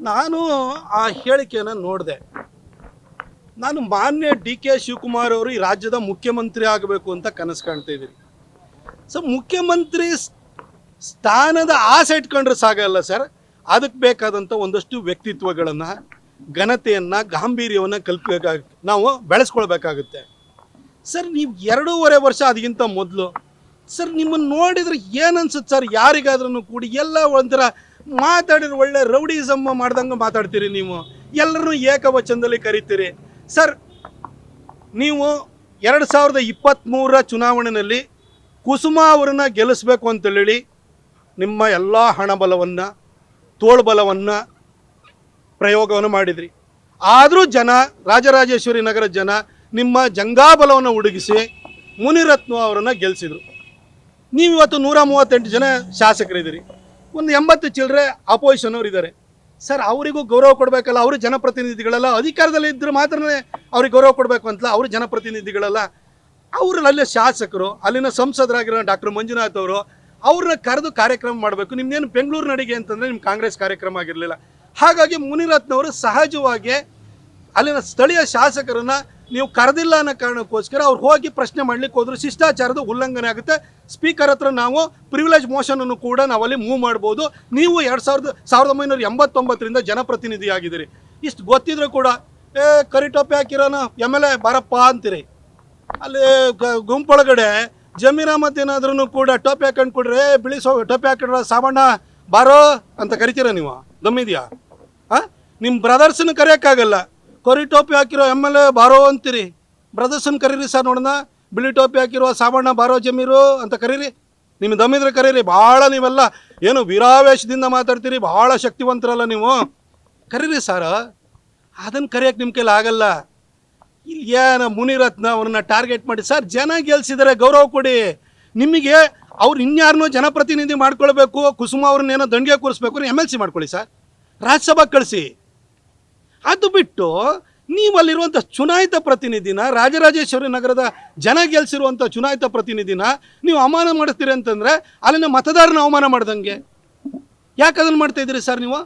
ನಾನು ಆ ಹೇಳಿಕೆಯನ್ನು ನೋಡಿದೆ. ನಾನು ಮಾನ್ಯ ಡಿ ಕೆ ಶಿವಕುಮಾರ್ ಅವರು ಈ ರಾಜ್ಯದ ಮುಖ್ಯಮಂತ್ರಿ ಆಗಬೇಕು ಅಂತ ಕನಸು ಕಾಣ್ತಾ ಇದ್ದೀನಿ. ಸೊ, ಮುಖ್ಯಮಂತ್ರಿ ಸ್ಥಾನದ ಆಸೆ ಇಟ್ಕೊಂಡ್ರೆ ಸಾಗಲ್ಲ ಸರ್. ಅದಕ್ಕೆ ಬೇಕಾದಂಥ ಒಂದಷ್ಟು ವ್ಯಕ್ತಿತ್ವಗಳನ್ನು, ಘನತೆಯನ್ನು, ಗಾಂಭೀರ್ಯವನ್ನು ಕಲ್ಪಬೇಕಾಗ, ನಾವು ಬೆಳೆಸ್ಕೊಳ್ಬೇಕಾಗುತ್ತೆ. ಸರ್, ನೀವು ಎರಡೂವರೆ ವರ್ಷ ಅದಕ್ಕಿಂತ ಮೊದಲು, ಸರ್, ನಿಮ್ಮನ್ನು ನೋಡಿದ್ರೆ ಏನನ್ಸುತ್ತೆ ಸರ್? ಯಾರಿಗಾದ್ರೂ ಕೂಡಿ ಎಲ್ಲ ಒಂಥರ ಮಾತಾಡಿದ್ರೆ ಒಳ್ಳೆ ರೌಡಿಸಮ್ಮ ಮಾಡ್ದಂಗೆ ಮಾತಾಡ್ತೀರಿ ನೀವು. ಎಲ್ಲರೂ ಏಕವಚನದಲ್ಲಿ ಕರಿತೀರಿ. ಸರ್, ನೀವು ಎರಡು ಸಾವಿರದ ಇಪ್ಪತ್ತ್ಮೂರರ ಚುನಾವಣೆಯಲ್ಲಿ ಕುಸುಮ ಅವರನ್ನು ಗೆಲ್ಲಿಸ್ಬೇಕು ಅಂತೇಳಿ ನಿಮ್ಮ ಎಲ್ಲ ಹಣಬಲವನ್ನು ತೋಳ್ಬಲವನ್ನು ಪ್ರಯೋಗವನ್ನು ಮಾಡಿದ್ರಿ. ಆದರೂ ಜನ, ರಾಜರಾಜೇಶ್ವರಿ ನಗರ ಜನ ನಿಮ್ಮ ಜಂಗಾಬಲವನ್ನು ಹುಡುಗಿಸಿ ಮುನಿರತ್ನ ಅವರನ್ನು ಗೆಲ್ಲಿಸಿದರು ನೀವು ಇವತ್ತು ನೂರ ಮೂವತ್ತೆಂಟು ಜನ ಶಾಸಕರಿದ್ದೀರಿ. ಒಂದು ಎಂಬತ್ತು ಚಿಲ್ಲರೆ ಅಪೋಸಿಷನ್ ಅವರು ಇದ್ದಾರೆ ಸರ್, ಅವರಿಗೂ ಗೌರವ ಕೊಡಬೇಕಲ್ಲ, ಅವರು ಜನಪ್ರತಿನಿಧಿಗಳಲ್ಲ, ಅಧಿಕಾರದಲ್ಲಿ ಇದ್ದರೆ ಮಾತ್ರನೇ ಅವ್ರಿಗೆ ಗೌರವ ಕೊಡಬೇಕು ಅಂತಲ್ಲ, ಅವರು ಜನಪ್ರತಿನಿಧಿಗಳಲ್ಲ. ಅವರು ಅಲ್ಲೇ ಶಾಸಕರು, ಅಲ್ಲಿನ ಸಂಸದರಾಗಿರೋ ಡಾಕ್ಟರ್ ಮಂಜುನಾಥ್ ಅವರು, ಅವ್ರನ್ನ ಕರೆದು ಕಾರ್ಯಕ್ರಮ ಮಾಡಬೇಕು. ನಿಮ್ದೇನು ಬೆಂಗಳೂರು ನಡಿಗೆ ಅಂತಂದರೆ ನಿಮ್ಮ ಕಾಂಗ್ರೆಸ್ ಕಾರ್ಯಕ್ರಮ ಆಗಿರಲಿಲ್ಲ. ಹಾಗಾಗಿ ಮುನಿರತ್ನವರು ಸಹಜವಾಗಿ ಅಲ್ಲಿನ ಸ್ಥಳೀಯ ಶಾಸಕರನ್ನ ನೀವು ಕರೆದಿಲ್ಲ ಅನ್ನೋ ಕಾರಣಕ್ಕೋಸ್ಕರ ಅವ್ರು ಹೋಗಿ ಪ್ರಶ್ನೆ ಮಾಡ್ಲಿಕ್ಕೆ ಹೋದ್ರು. ಶಿಷ್ಟಾಚಾರದ ಉಲ್ಲಂಘನೆ ಆಗುತ್ತೆ. ಸ್ಪೀಕರ್ ಹತ್ರ ನಾವು ಪ್ರಿವಿಲೇಜ್ ಮೋಷನನ್ನು ಕೂಡ ನಾವಲ್ಲಿ ಮೂವ್ ಮಾಡ್ಬೋದು. ನೀವು ಎರಡು ಸಾವಿರದ ಸಾವಿರದ ಒಂಬೈನೂರ ಎಂಬತ್ತೊಂಬತ್ತರಿಂದ ಜನಪ್ರತಿನಿಧಿ ಆಗಿದ್ದೀರಿ. ಇಷ್ಟು ಗೊತ್ತಿದ್ರು ಕೂಡ, ಏ ಕರಿಟೊಪ್ಪೆ ಹಾಕಿರೋನ ಎಂ ಎಲ್ ಎ ಬಾರಪ್ಪ ಅಂತೀರಿ. ಅಲ್ಲಿ ಗುಂಪೊಳಗಡೆ ಜಮೀರ್ ಅಹಮದ್ ಏನಾದ್ರೂ ಕೂಡ ಟೋಪಿ ಹಾಕೊಂಡು ಕೊಡ್ರೆ ಬಿಳಿ ಟೋಪಿ ಹಾಕೊಂಡ್ರ ಸಾಬಣ್ಣ ಬಾರೋ ಅಂತ ಕರಿತೀರ ನೀವು? ದಮ್ಮಿದ್ಯಾ? ಹಾಂ? ನಿಮ್ಮ ಬ್ರದರ್ಸನ್ನು ಕರೆಯೋಕ್ಕಾಗಲ್ಲ. ಕೊರಿ ಟೋಪಿ ಹಾಕಿರೋ ಎಂ ಎಲ್ ಎ ಬಾರೋ ಅಂತೀರಿ. ಬ್ರದರ್ಸನ್ನು ಕರೀರಿ ಸರ್ ನೋಡೋಣ. ಬಿಳಿ ಟೋಪಿ ಹಾಕಿರೋ ಸಾಬಣ್ಣ ಬಾರೋ ಜಮೀರು ಅಂತ ಕರೀರಿ. ನಿಮ್ಮ ದಮ್ಮಿದ್ರೆ ಕರೀರಿ. ಭಾಳ ನೀವೆಲ್ಲ ಏನು ವೀರಾವೇಶದಿಂದ ಮಾತಾಡ್ತೀರಿ. ಭಾಳ ಶಕ್ತಿವಂತರಲ್ಲ ನೀವು. ಕರೀರಿ ಸರ್. ಅದನ್ನು ಕರೆಯೋಕೆ ನಿಮ್ಮ ಕೈಲಿ ಆಗಲ್ಲ. ಏನು ಮುನಿರತ್ನ ಅವ್ರನ್ನ ಟಾರ್ಗೆಟ್ ಮಾಡಿ. ಸರ್, ಜನ ಗೆಲ್ಸಿದ್ದಾರೆ ಗೌರವ ಕೊಡಿ. ನಿಮಗೆ ಅವ್ರು ಇನ್ಯಾರನ್ನೋ ಜನಪ್ರತಿನಿಧಿ ಮಾಡ್ಕೊಳ್ಬೇಕು. ಕುಸುಮ ಅವ್ರನ್ನೇನೋ ದಂಡಿಗೆ ಕೂರಿಸ್ಬೇಕು. ಎಂ ಎಲ್ ಸಿ ಮಾಡ್ಕೊಳ್ಳಿ ಸರ್. ರಾಜ್ಯಸಭಾ ಕಳಿಸಿ. ಅದು ಬಿಟ್ಟು ನೀವಲ್ಲಿರುವಂಥ ಚುನಾಯಿತ ಪ್ರತಿನಿಧಿನ, ರಾಜರಾಜೇಶ್ವರಿ ನಗರದ ಜನ ಗೆಲ್ಸಿರುವಂಥ ಚುನಾಯಿತ ಪ್ರತಿನಿಧಿನ ನೀವು ಅವಮಾನ ಮಾಡ್ತೀರಿ ಅಂತಂದರೆ ಅಲ್ಲಿನ ಮತದಾರನ ಅವಮಾನ ಮಾಡ್ದಂಗೆ. ಯಾಕೆ ಅದನ್ನು ಮಾಡ್ತಾ ಇದ್ದೀರಿ ಸರ್ ನೀವು?